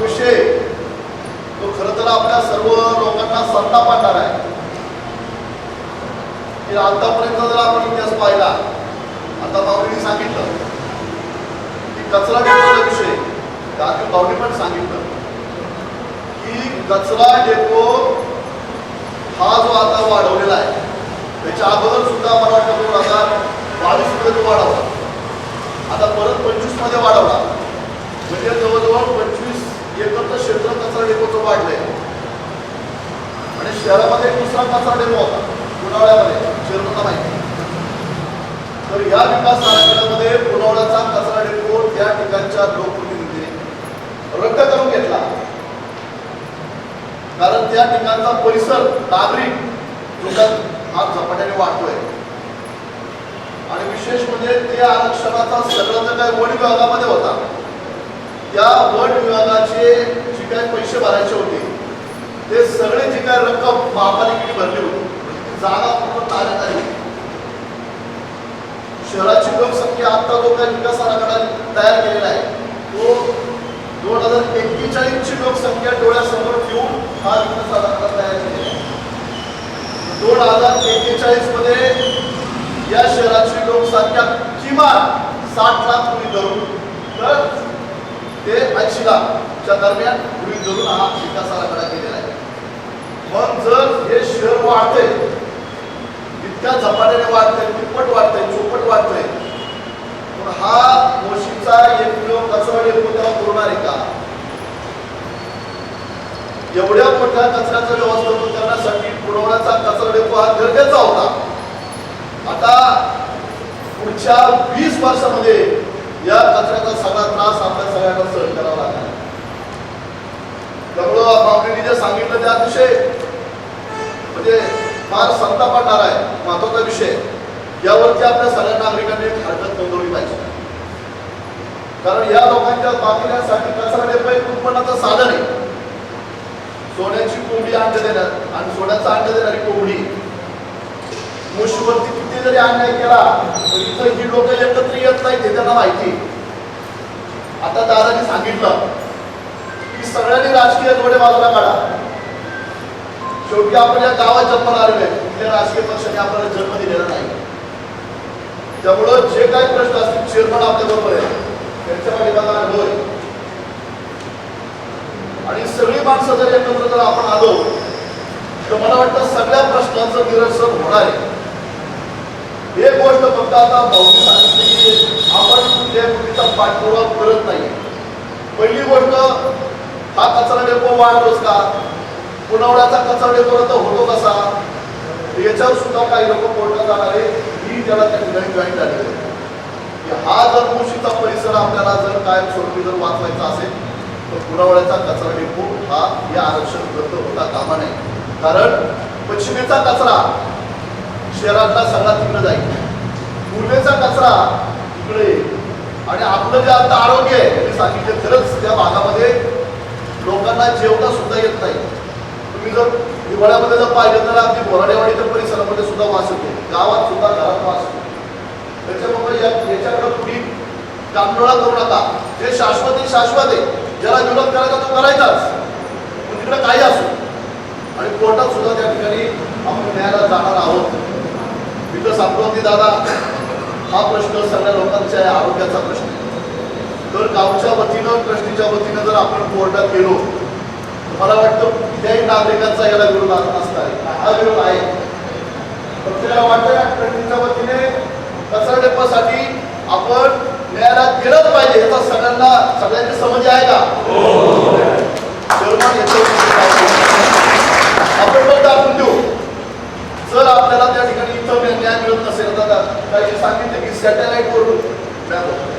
विषय तो खर तर आपल्या सर्व लोकांना संताप आणणार आहे. आतापर्यंत जर आपण इतिहास पाहिला आता बाबरीने सांगितलं की कचरा डेपोचा विषय दादू बावडी पण सांगितलं की कचरा डेपो हा जो आता वाढवलेला आहे त्याच्या अगोदर सुद्धा मला वाटतं दोन हजार बावीसमध्ये तो वाढवला आता परत पंचवीसमध्ये वाढवला. म्हणजे जवळजवळ पंचवीस एकत्र क्षेत्र कचरा डेपोचं वाढलंय. आणि शहरामध्ये दुसरा कचरा डेपो होता. पुनावळ्यामध्ये शिरमला माहिती तर या विकास आराखड्यामध्ये पुनावळ्याचा कचरा डेपो त्या ठिकाणच्या लोकप्रतिनिधीने रद्द करून घेतला. कारण त्या ठिकाणचा परिसर नागरिक धोक्यात हात झपाट्याने वाढतोय. आणि विशेष म्हणजे ते आरक्षणाचा सगळं काही वन विभागामध्ये होता त्या वन विभागाचे जे काही पैसे भरायचे होते ते सगळे जी काही रक्कम महापालिकेने भरली होती जागा पूर्ण ताब्यात आली. शहराची लोकसंख्या आता जो काही विकास आराखडा तयार केलेला आहे तो दोन हजार एक्केचाळीसची लोकसंख्या डोळ्यासमोर ठेवून हा विकास आराखडा तयार केलेला आहे. दोन हजार एक्केचाळीसमध्ये या शहराची लोकसंख्या किमान साठ लाख तुम्ही धरून तर ते ऐंशी च्या दरम्यान गृहित धरून हा विकास आराखडा केलेला आहे. मग जर हे शहर वाढते इतक्या झपाट्याने वाढतंय तिप्पट वाढतंय चौपट वाढतंय पण हा मोशीचा एकमेव कचरा डेपो तेव्हा पुरणार आहे का? एवढ्या मोठ्या कचऱ्याचं व्यवस्थापन करण्यासाठी पुरवण्याचा कचरा डेपो हा गरजेचा होता. आता पुढच्या वीस वर्षामध्ये या कचऱ्याचा सगळा त्रास आपल्या सहन करावं लागणार. त्यामुळं बाबरीने जे सांगितलं ते अतिशय म्हणजे फार संताप आणणार आहे महत्त्वाचा विषय. यावरती आपल्या सगळ्या नागरिकांनी हरकत नोंदवली पाहिजे. कारण या लोकांच्या बाकीऱ्यांसाठी कचरा एक उत्पन्नाचं साधन आहे. सोन्याची कोंबडी अंड देणार आणि सोन्याचा अंड देणारी कोंबडी. मुशीवरती किती जरी अन्याय केला तरी इथं ही लोक एकत्र येत नाही ते त्यांना माहिती आता दादानी सांगितलं की सगळ्यांनी राजकीय जोडे बाजूला काढा. शेवटी आपण या गावात जन्माला आलेलो आहे कुठल्या राजकीय पक्षाने आपल्याला जन्म दिलेला नाही. त्यामुळं जे काही प्रश्न असतील चेअरमन आपल्या बरोबर आहे त्यांच्या पाठीमागा अनुभव आहे आणि सगळी माणसं जर एकत्र जर आपण आलो तर मला वाटतं सगळ्या प्रश्नांचं निरसन होणार आहे. एक गोष्ट फक्त आता भाऊनी सांगितली की आपण त्या गोष्टीचा पाठपुरावा करत नाही पहिली गोष्ट हा कचरा डेपो वाढतोच का पुनवड्याचा कचरा डेपो रद्द होतो कसा? याच्यावर सुद्धा काही लोक कोर्टात जाणारे ही त्याला त्या ठिकाणी जॉईन झालेली आहे. हा जर मुशीचा परिसर आपल्याला जर कायम स्वरूपी जर वाचवायचा असेल तर पुरावळ्याचा कचरा डेपो हा या आरक्षण रद्द होता कामा नये. कारण पश्चिमेचा कचरा शहरातला सगळा तिकडे जाईल. पूर्वेचा कचरा इकडे आणि आपलं जे आता आरोग्य आहे ते सांगितलं खरंच त्या भागामध्ये लोकांना जेवता सुद्धा येत नाही. तुम्ही जर हिवाळ्यामध्ये जर पाहिलं तर अगदी बोराडेवाडीच्या परिसरामध्ये सुद्धा वास येतो. गावात सुद्धा घरात वास येतो. त्याच्यामुळे या याच्याकडे कुणी कामडोळा करू नका. जे शाश्वत आहे शाश्वत आहे ज्याला विरोध करायचा तो करायचाच. तिकडे काही असो. आणि कोर्टात सुद्धा त्या ठिकाणी आपण न्यायाला जाणार आहोत. तिथं सांगतो दादा हा प्रश्न सगळ्या लोकांच्या आहे, आरोग्याचा प्रश्न आहे. तर गावच्या वतीनं ट्रस्टीच्या वतीनं जर आपण कोर्टात गेलो मला वाटतं कुठल्याही नागरिकांचा याला विरोध असणार आहे. हा विरोध आहे. प्रत्येकाला वाटतं ट्रस्टीच्या वतीने कचरा डेपासाठी आपण न्यायालयात गेलंच पाहिजे. याचा सगळ्यांना सगळ्यांची समज आहे का? याच्यावर आपण देऊ जर आपल्याला त्या ठिकाणी इथं न्याय मिळत नसेल तर काही सांगितलं की सॅटेलाइट वरून मिळालं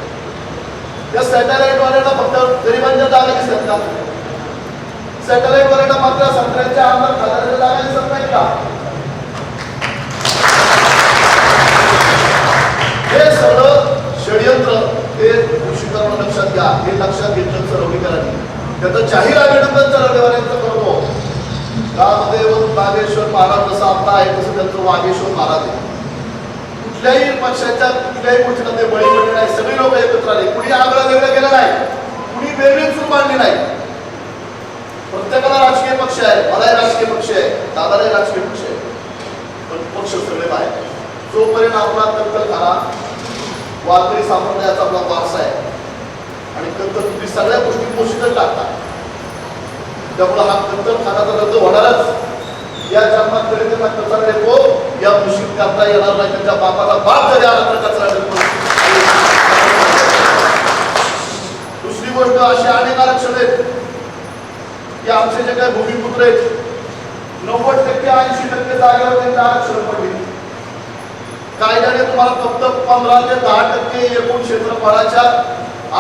त्या सॅटेलाइट वाल्यांना फक्त गरिबांच्या जागा दिसत का सॅटेलाइट वाल्यांना मात्र संत्र्यांच्या आमदार खात्याच्या जागा दिसत नाही का? हे सगळं षडयंत्र हे कृषीकरण लक्षात घ्या हे लक्षात घेतलं सरवणीकरांनी त्याचं जाहीर अभिनंदन चरवडेवाल्यांचं करतो रामदेव नागेश्वर महाराज जसं आपला आहे तसं त्यांचं वागेश्वर महाराज आहे. कुठल्याही पक्षाच्या कुठल्याही गोष्टीला ते बळी पडले नाही. सगळी लोक एकत्र आले. कुणी आगळा वेगळा गेला नाही. कुणी वेगळी चूक मांडली नाही. प्रत्येकाला राजकीय पक्ष आहे. मलाही राजकीय पक्ष आहे. दादालाही राजकीय पक्ष आहे. पण पक्ष सगळे बाहेर. जोपर्यंत आपला कत्तल खाना वारकरी संप्रदायाचा आपला वारसा आहे. आणि कत्तल तुम्ही सगळ्या गोष्टी पोषितच टाकता. त्यामुळं हा कत्तल खानाचा रद्द होणारच. या जन्मात तरी त्यांना कचरा डेपो या मुशीत करता येणार नाही. त्यांच्या बापाला बाप जरी आला तर कचरा डेपो दुसरी गोष्ट अशी अनेक आरक्षण आहेत. की आमचे जे काही भूमिपुत्र आहेत नव्वद टक्के ऐंशी टक्के जागेवर त्यांचे आरक्षण पडले. कायद्याने तुम्हाला फक्त पंधरा ते दहा टक्के एकूण क्षेत्रफळाच्या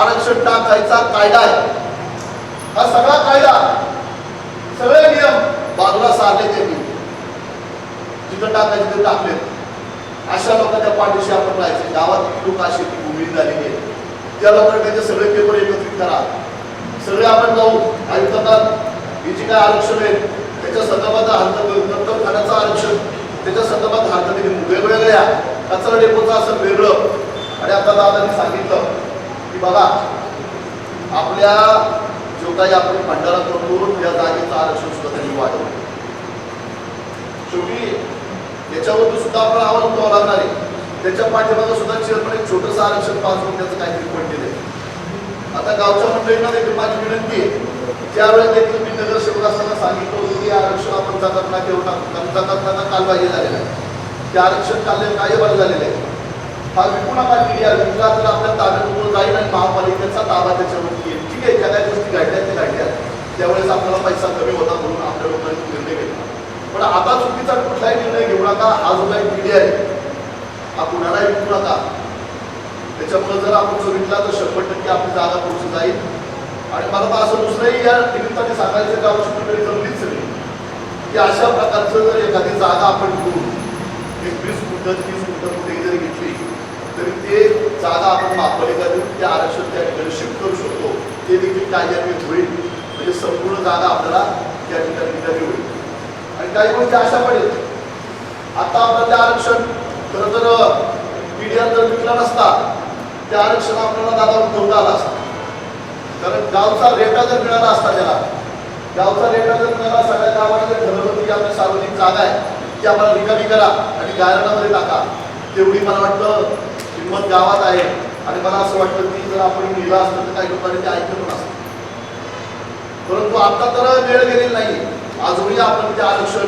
आरक्षण टाकायचा कायदा आहे. हा सगळा कायदा बाजूला त्यांनी जिथं टाकायचे तिथं टाकले. अशा लोकांच्या पाठीशी आपण राहायचे. गावात लोक अशी उमेद भूमी झालेली आहे. त्या लोकांकडे सगळे पेपर एकत्रित करा. सगळे आपण जाऊ. आयुक्तांना हे जे काय आरक्षण आहे त्याच्या संदर्भात हद्द नंतर खाण्याचं आरक्षण त्याच्या संदर्भात हद्द वेगवेगळ्या कचरा डेपोचं असं वेगळं. आणि आता दादांनी सांगितलं की बघा आपल्या जो काही आपण भंडारा करतो त्या जागेचं आरक्षण सुद्धा त्यांनी वाढवलं. शेवटी याच्यावरून सुद्धा आपण अवलंबावं लागणार आहे. त्याच्या पाठीमागं सुद्धा चेअरमन एक छोटंसं आरक्षण पास होऊन त्याचं काहीतरी पडलेलं आहे आता गावच्या मंडळींना देखील माझी विनंती आहे. त्यावेळेस देखील मी नगरसेवक असताना सांगितलं होतं की आरक्षण आपण जातात ना घेऊ टाकू कारण जातात ना कालबाजी झालेलं आहे. ते आरक्षण काल काय बरं झालेलं आहे. हा विकू नका मीडिया विकला तर आपल्या ताब्यात जाईल आणि महापालिकेचा ताबा त्याच्यावरती येईल. ठीक आहे ज्या काही गोष्टी घडल्या ते घडल्या. त्यावेळेस आपल्याला पैसा कमी होता म्हणून आपल्या लोकांनी निर्णय घेतला. पण आता चुकीचा कुठलाही निर्णय घेऊ नका. हा जो काही मीडिया आहे हा कुणालाही विकू नका. त्याच्यामुळे जर आपण जो विकला तर शंभर टक्के आपली जागा पोहोचून जाईल. आणि मला तर असं दुसरंही या निमित्ताने सांगायचं गावची मंडळी जमलीच नाही. की अशा प्रकारचं जर एखादी जागा आपण घेऊन एक वीस फुट तीस फुट कुठेही जरी घेतली तरी ते जागा आपण महापालिका देऊन ते आरक्षण त्या ठिकाणी शिफ्ट करू शकतो. ते देखील कायद्यान्वये होईल. म्हणजे संपूर्ण जागा आपल्याला त्या ठिकाणी होईल. आणि काही गोष्टी अशा पण आहेत. आता आपलं ते आरक्षण खरं तर मीडिया जर विकला नसता ते आरक्षण आपल्याला दादा उठवता आला असता. कारण गावचा रेटा जर मिळाला असता त्याला गावचा रेटा जर मिळाला सगळ्या गावाला जर ठरवलं की आपली सार्वजनिक जागा आहे ती आम्हाला रिकामी करा आणि गायरणामध्ये टाका. तेवढी मला वाटतं किंमत गावात आहे. आणि मला असं वाटतं की जर आपण लिहिलं असतं तर काही लोकांनी ते ऐकलं पण असतं. परंतु आता तर वेळ गेलेली नाही अजूनही आपण ते आरक्षण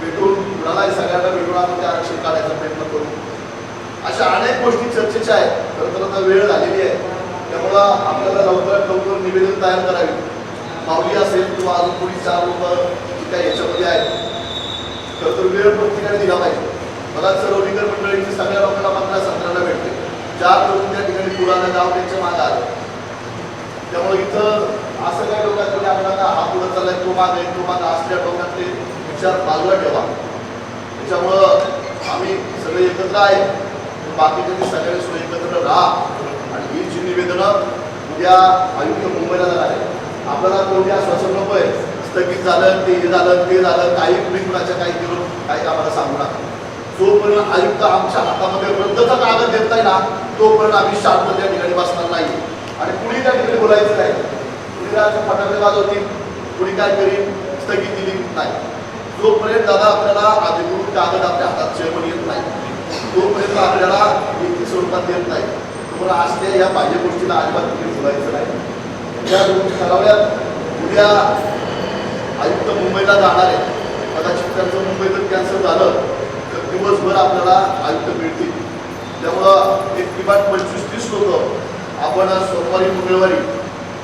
भेटून कुणालाही सगळ्यांना भेटून आपण ते आरक्षण काढायचा प्रयत्न करू. अशा अनेक गोष्टी चर्चेच्या आहेत. खरं तर आता वेळ झालेली आहे. त्यामुळं आपल्याला लवकरात लवकर निवेदन तयार करावे. माऊली असेल किंवा अजून कोणी चार लोक जी काही याच्यामध्ये आहेत. खरं तर वेळ प्रत्येकाने दिला पाहिजे. मला चरवलीकर मंडळीची सगळ्या लोकांना मात्र संत्र्याला भेटते. चार लोक त्या ठिकाणी पुराणं गाव त्यांच्या मागे आलं. त्यामुळे इथं असं काय लोकांनी की आपल्याला हा पुढं चाललाय तो माग असल्या विचार बाजूला ठेवा. त्याच्यामुळं आम्ही सगळे एकत्र आहे. बाकीचे सगळे सुद्धा एकत्र राहा. आणि ही जी निवेदनं उद्या आयुक्त मुंबईला जाणार आहे. आपल्याला कोणते आश्वासन नको आहे स्थगित झालं ते हे झालं ते झालं काही तुम्ही कुणाच्या काही केलं काही आम्हाला सांगू नका. जोपर्यंत आयुक्त आमच्या हातामध्ये रद्दचा कागद देत नाही ना तोपर्यंत आम्ही शांत त्या ठिकाणी बसणार नाही. आणि कुणी त्या ठिकाणी बोलायचं नाही. कुणी रात्र फटाके वाजवतील. कुणी काय करीन? स्थगित दिली नाही. जोपर्यंत दादा आपल्याला अधिकृत कागद आपल्या हातात चेअरमन येत नाही तोपर्यंत आपल्याला लेखी स्वरूपात देत नाही. तुम्हाला असल्या या पाहिजे गोष्टीला अजिबात तुम्ही बोलायचं नाही. त्या गोष्टी ठरवल्या उद्या आयुक्त मुंबईला जाणार आहे. कदाचित त्यांचं मुंबईतच कॅन्सल झालं तर दिवसभर आपल्याला आयुक्त मिळतील. त्यामुळं एक किमान पंचवीस तीस लोक आपण सोमवारी मंगळवारी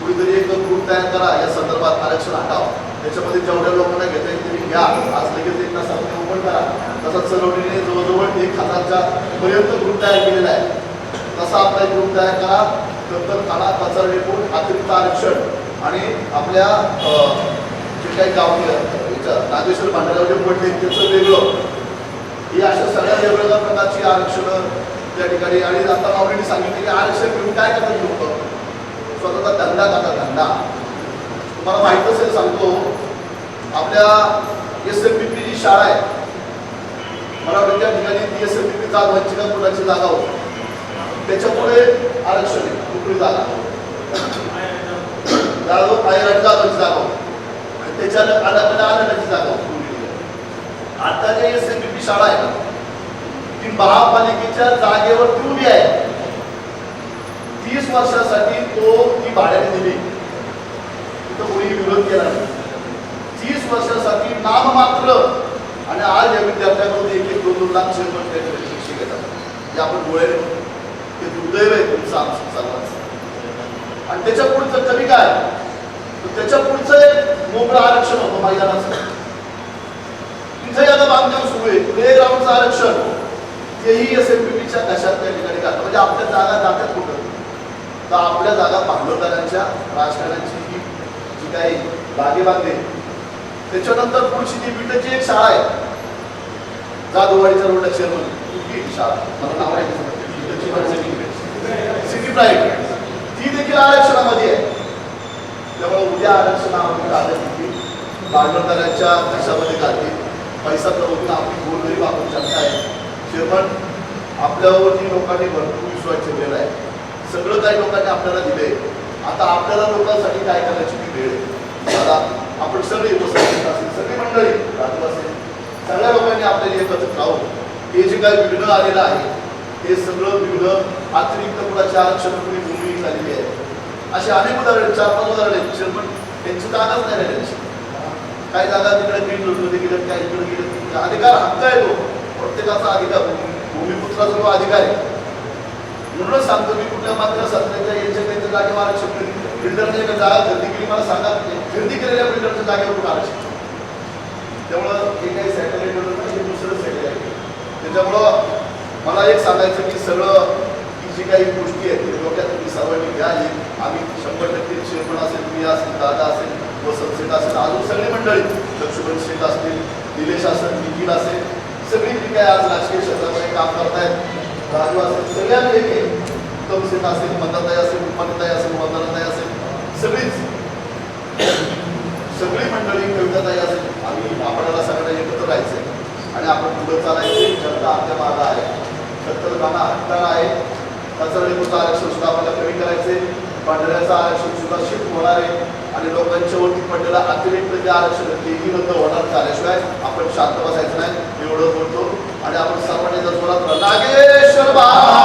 कुठेतरी एक ग्रुप तयार करा या संदर्भात आरक्षण हटावं. त्याच्यामध्ये जेवढ्या लोकांना घेता येईल तुम्ही घ्या. आज लगेच एक तासामध्ये ओपन करा. तसंच सरवडीने जवळजवळ एक हजारच्या पर्यंत ग्रुप तयार केलेला आहे. तसा आपला एक ग्रुप तयार करा. नंतर खाना कचरा डेपून अतिरिक्त आरक्षण आणि आपल्या जे काही गाव नागेश्वर भांडारावर जे पडले त्याचं वेगळं. ही अशा सगळ्या वेगवेगळ्या प्रकारची आरक्षणं त्या ठिकाणी. आणि आता ऑलरेडी सांगितले की आरक्षण घेऊन काय करतात लोक? स्वतःचा धंदा करता धंदा. तुम्हाला माहीत असेल सांगतो आपल्या S M P P G शाळा आहे. मला वाटतं त्या ठिकाणी ती एस एम पी पी जागा व्हायची का जागा होती. त्याच्यामुळे आरक्षण आहे कुठली जागा. जाधव फायर आणि जागा होती. तर जागा आता जे एस एम पी शाळा आहे ना ती महापालिकेच्या जागेवर ती उभी आहे. तीस वर्षासाठी तो ती भाड्याने दिली. तिथं कोणी विरोध केला नाही. तीस वर्षासाठी नाममात्र आणि आज या विद्यार्थ्यांमध्ये एक एक दोन दोन लाख शंभर शिक्षक घेतात जे आपण डोळे ते दुर्दैव आहे तुमचं आमचं सर्वांचं. आणि त्याच्या पुढचं कमी काय? तर त्याच्या पुढचं एक मोकळं आरक्षण होतं मैदानाचं. तिथंही आता बांधकाम सुरू आहे. प्ले ग्राउंडचं आरक्षण. तेही एस एम पी च्या कशात त्या ठिकाणी घालतात म्हणजे आपल्या जागा जातात कुठं? तर आपल्या जागा भांडवलदारांच्या राजकारणाची ही जी काही बागे बांधले त्याच्यानंतर पुढची जी बीटची एक शाळा आहे जाधववाडीच्या रोडला चेअरमन शाळा. मला नाव आहे सिटी प्राईड ती देखील आरक्षणामध्ये आहे. त्यामुळे उद्या आरक्षणामध्ये आलं की भांडवलदारांच्या खिशामध्ये घालतील पैसा करून आपली गोरगरीब आपण जनता आहे चेअरमन आपल्यावरती लोकांनी भरपूर विश्वास ठेवलेला आहे सगळं काही लोकांनी आपल्याला दिले आता आपल्याला लोकांसाठी काय करायची ती वेळ आहे. आता आपण सगळे उपस्थित असेल सगळी मंडळी राजू असेल सगळ्या लोकांनी आपल्याला एकत्र राहून हे जे काही विघ्न आलेलं आहे हे सगळं विघ्न अतिरिक्त कुणाच्या आरक्षण भूमी झालेली आहे. असे अनेक उदाहरण चार पाच उदाहरण आहेत. चेअरमन त्यांची जागाच नाही राहिली काही जागा तिकडे ग्रीन लोटमध्ये गेलं काही इकडे गेलं अधिकार हक्क आहे तो. प्रत्येकाचा अधिकार भूमिपुत्राचा जो अधिकार आहे म्हणूनच सांगतो मी कुठल्या मात्र सत्याच्या यांच्या त्यांच्या जागेवर आरक्षण करेन बिल्डरने एका जागा खरेदी केली. मला सांगा खरेदी केलेल्या बिल्डरच्या जागेवर कुठं आरक्षण त्यामुळं हे काही सॅटेलाईट नाही हे दुसरं सॅटेलाईट त्याच्यामुळं मला एक सांगायचं की सगळं जी काही गोष्टी आहेत ते डोक्यात तुम्ही सर्वांनी घ्या. आम्ही शंभर टक्के शिरपण असेल मी असेल दादा असेल वसंत शेठ असेल अजून सगळी मंडळी लक्ष्मण शेठ असतील निलेश असेल निखिल असेल सगळी जी काय आज राजकीय क्षेत्रामध्ये काम करतायत राजू असेल सगळ्यांना एक आहे. उत्तम सेठ असेल मताताई असेल उपानिताई असेल वंदनाताई असेल सगळीच सगळी मंडळी कविताताई असेल आम्ही आपल्याला सगळ्यांना एकत्र राहायचंय आणि आपण पुढं चालायचे जनता आपल्या मागा आहे सत्तर गाणं हत्तार आहे कचरडीपुरचं आरक्षण सुद्धा आपल्याला कमी करायचे पांढऱ्याचं आरक्षण सुद्धा शिफ्ट होणार आहे आणि लोकांच्या वरती पडलेलं अतिरिक्त जे आरक्षण तेही रद्द होणार झाल्याशिवाय आपण शांत बसायचं नाही एवढं बोलतो आणि आपण सर्वांनी जर जोरात नागेश्वर बाबा